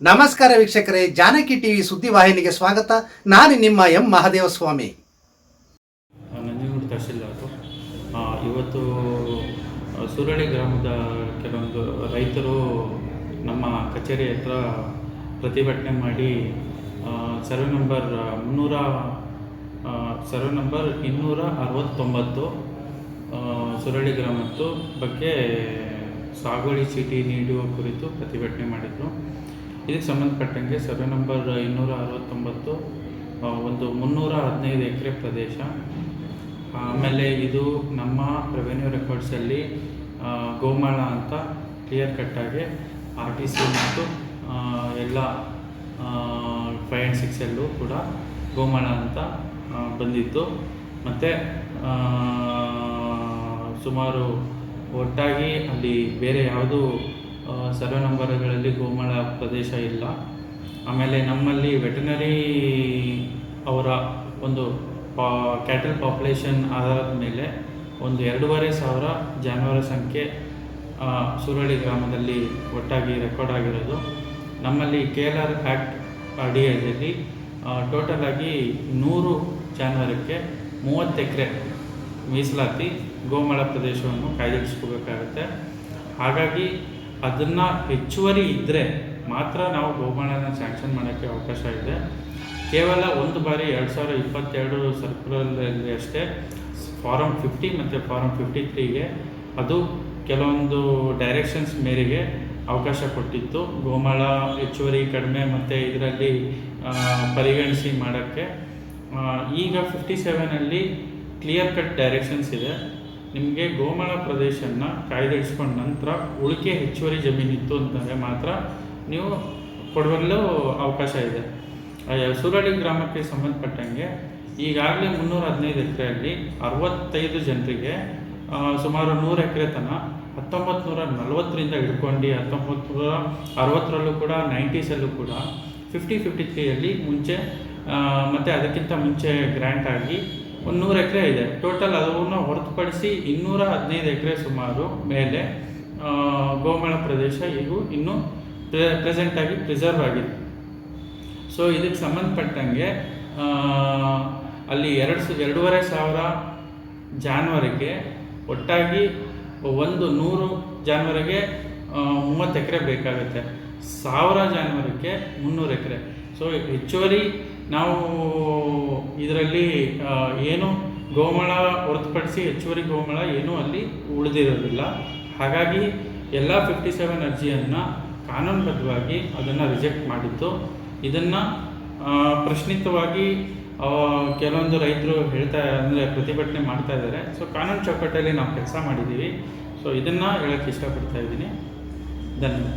ನಮಸ್ಕಾರ ವೀಕ್ಷಕರೇ ಜಾನಕಿ ಟಿವಿ ಸುದ್ದಿವಾಹಿನಿಗೆ ಸ್ವಾಗತ. ನಾನು ನಿಮ್ಮ ಎಂ. ಮಹಾದೇವ ಸ್ವಾಮಿ ನಂಜನಗೂಡು ತಹಶೀಲ್ದಾರು ಆ, ಇವತ್ತು ಸುರಳಿ ಗ್ರಾಮದ ಕೆಲವೊಂದು ರೈತರು ನಮ್ಮ ಕಚೇರಿ ಹತ್ರ ಪ್ರತಿಭಟನೆ ಮಾಡಿ ಸರ್ವೆ ನಂಬರ್ ಮುನ್ನೂರ ಸರ್ವೆ ನಂಬರ್ ಇನ್ನೂರ ಅರವತ್ತೊಂಬತ್ತು ಸುರಳಿ ಗ್ರಾಮದ್ದು ಬಗ್ಗೆ ಸಾಗುವಳಿ ಚೀಟಿ ನೀಡುವ ಕುರಿತು ಪ್ರತಿಭಟನೆ ಮಾಡಿದರು. ಇದಕ್ಕೆ ಸಂಬಂಧಪಟ್ಟಂಗೆ ಸರ್ವೆ ನಂಬರ್ ಇನ್ನೂರ ಅರವತ್ತೊಂಬತ್ತು ಒಂದು ಮುನ್ನೂರ ಹದಿನೈದು ಎಕರೆ ಪ್ರದೇಶ. ಆಮೇಲೆ ಇದು ನಮ್ಮ ರೆವೆನ್ಯೂ ರೆಕಾರ್ಡ್ಸಲ್ಲಿ ಗೋಮಾಳ ಅಂತ ಕ್ಲಿಯರ್ ಕಟ್ಟಾಗಿ ಆರ್ ಟಿ ಸಿ ಮತ್ತು ಎಲ್ಲ ಫೈವ್ ಆ್ಯಂಡ್ ಸಿಕ್ಸಲ್ಲೂ ಕೂಡ ಗೋಮಾಳ ಅಂತ ಬಂದಿತ್ತು. ಮತ್ತು ಸುಮಾರು ಒಟ್ಟಾಗಿ ಅಲ್ಲಿ ಬೇರೆ ಯಾವುದೂ ಸರ್ವೆ ನಂಬರ್ಗಳಲ್ಲಿ ಗೋಮಾಳ ಪ್ರದೇಶ ಇಲ್ಲ. ಆಮೇಲೆ ನಮ್ಮಲ್ಲಿ ವೆಟನರಿ ಅವರ ಒಂದು ಪಾ, ಕ್ಯಾಟಲ್ ಪಾಪ್ಯುಲೇಷನ್ ಆಧಾರದ ಮೇಲೆ ಒಂದು ಎರಡೂವರೆ ಸಾವಿರ ಜಾನುವಾರು ಸಂಖ್ಯೆ ಸುರಳಿ ಗ್ರಾಮದಲ್ಲಿ ಒಟ್ಟಾಗಿ ರೆಕಾರ್ಡ್ ಆಗಿರೋದು. ನಮ್ಮಲ್ಲಿ ಕೆ ಎಲ್ ಆರ್ ಆ್ಯಕ್ಟ್ ಅಡಿಯಲ್ಲಿ ಟೋಟಲ್ ಆಗಿ ನೂರು ಜಾನುವಾರಕ್ಕೆ ಮೂವತ್ತು ಎಕರೆ ಮೀಸಲಾತಿ ಗೋಮಾಳ ಪ್ರದೇಶವನ್ನು ಕಾಯ್ದಿರಿಸ್ಕೋಬೇಕಾಗುತ್ತೆ. ಹಾಗಾಗಿ ಅದನ್ನು ಹೆಚ್ಚುವರಿ ಇದ್ದರೆ ಮಾತ್ರ ನಾವು ಗೋಮಾಳನ ಸ್ಯಾಂಕ್ಷನ್ ಮಾಡೋಕ್ಕೆ ಅವಕಾಶ ಇದೆ. ಕೇವಲ ಒಂದು ಬಾರಿ ಎರಡು ಸಾವಿರ ಇಪ್ಪತ್ತೆರಡು ಸರ್ಕ್ಯುಲರಲ್ಲಿ ಅಷ್ಟೇ ಫಾರಮ್ ಫಿಫ್ಟಿ ಮತ್ತು ಫಾರಮ್ ಫಿಫ್ಟಿ ತ್ರೀಗೆ ಅದು ಕೆಲವೊಂದು ಡೈರೆಕ್ಷನ್ಸ್ ಮೇರೆಗೆ ಅವಕಾಶ ಕೊಟ್ಟಿತ್ತು. ಗೋಮಾಳ ಹೆಚ್ಚುವರಿ, ಕಡಿಮೆ ಮತ್ತು ಇದರಲ್ಲಿ ಪರಿಗಣಿಸಿ ಮಾಡೋಕ್ಕೆ. ಈಗ ಫಿಫ್ಟಿ ಸೆವೆನಲ್ಲಿ ಕ್ಲಿಯರ್ ಕಟ್ ಡೈರೆಕ್ಷನ್ಸ್ ಇದೆ. ನಿಮಗೆ ಗೋಮಾಳ ಪ್ರದೇಶನ ಕಾಯ್ದಿರಿಸ್ಕೊಂಡ ನಂತರ ಉಳಿಕೆ ಹೆಚ್ಚುವರಿ ಜಮೀನಿತ್ತು ಅಂತಂದರೆ ಮಾತ್ರ ನೀವು ಕೊಡುವಲ್ಲೂ ಅವಕಾಶ ಇದೆ. ಸುರಳಿ ಗ್ರಾಮಕ್ಕೆ ಸಂಬಂಧಪಟ್ಟಂಗೆ ಈಗಾಗಲೇ ಮುನ್ನೂರ ಹದಿನೈದು ಎಕರೆಯಲ್ಲಿ ಅರವತ್ತೈದು ಜನರಿಗೆ ಸುಮಾರು ನೂರು ಎಕರೆ ತನ ಹತ್ತೊಂಬತ್ತು ನೂರ ನಲವತ್ತರಿಂದ ಹಿಡ್ಕೊಂಡು ಹತ್ತೊಂಬತ್ತು ನೂರ ಅರವತ್ತರಲ್ಲೂ ಕೂಡ, ನೈಂಟೀಸಲ್ಲೂ ಕೂಡ ಫಿಫ್ಟಿ ಫಿಫ್ಟಿ ತ್ರೀಯಲ್ಲಿ ಮುಂಚೆ ಮತ್ತು ಅದಕ್ಕಿಂತ ಮುಂಚೆ ಗ್ರ್ಯಾಂಟ್ ಆಗಿ ಒಂದು ನೂರು ಎಕರೆ ಇದೆ. ಟೋಟಲ್ ಅದನ್ನು ಹೊರತುಪಡಿಸಿ ಇನ್ನೂರ ಹದಿನೈದು ಎಕರೆ ಸುಮಾರು ಮೇಲೆ ಗೋಮಾಳ ಪ್ರದೇಶ ಇದು ಇನ್ನೂ ಪ್ರೆ ಪ್ರೆಸೆಂಟಾಗಿ ಪ್ರಿಸರ್ವ್ ಆಗಿದೆ. ಸೊ ಇದಕ್ಕೆ ಸಂಬಂಧಪಟ್ಟಂಗೆ ಅಲ್ಲಿ ಎರಡು ಎರಡೂವರೆ ಸಾವಿರ ಜಾನುವಾರಿಗೆ ಒಟ್ಟಾಗಿ ಒಂದು ನೂರು ಜಾನುವಾರಿಗೆ ಮೂವತ್ತು ಎಕರೆ ಬೇಕಾಗುತ್ತೆ. ಸಾವಿರ ಜಾನುವಾರಕ್ಕೆ ಮುನ್ನೂರು ಎಕರೆ. ಸೊ ಹೆಚ್ಚುವರಿ ನಾವು ಇದರಲ್ಲಿ ಏನು ಗೋಮಳ ಹೊರತುಪಡಿಸಿ ಹೆಚ್ಚುವರಿ ಗೋಮಳ ಏನೂ ಅಲ್ಲಿ ಉಳಿದಿರೋದಿಲ್ಲ. ಹಾಗಾಗಿ ಎಲ್ಲ ಫಿಫ್ಟಿ ಸೆವೆನ್ ಅರ್ಜಿಯನ್ನು ಕಾನೂನುಬದ್ಧವಾಗಿ ಅದನ್ನು ರಿಜೆಕ್ಟ್ ಮಾಡಿತ್ತು ಇದನ್ನು ಪ್ರಶ್ನಿತವಾಗಿ ಕೆಲವೊಂದು ರೈತರು ಹೇಳ್ತಾ, ಅಂದರೆ ಪ್ರತಿಭಟನೆ ಮಾಡ್ತಾ ಇದ್ದಾರೆ. ಸೊ ಕಾನೂನು ಚೌಕಟ್ಟಲ್ಲಿ ನಾವು ಕೆಲಸ ಮಾಡಿದ್ದೀವಿ. ಸೊ ಇದನ್ನು ಹೇಳೋಕ್ಕೆ ಇಷ್ಟಪಡ್ತಾ ಇದ್ದೀನಿ. ಧನ್ಯವಾದ.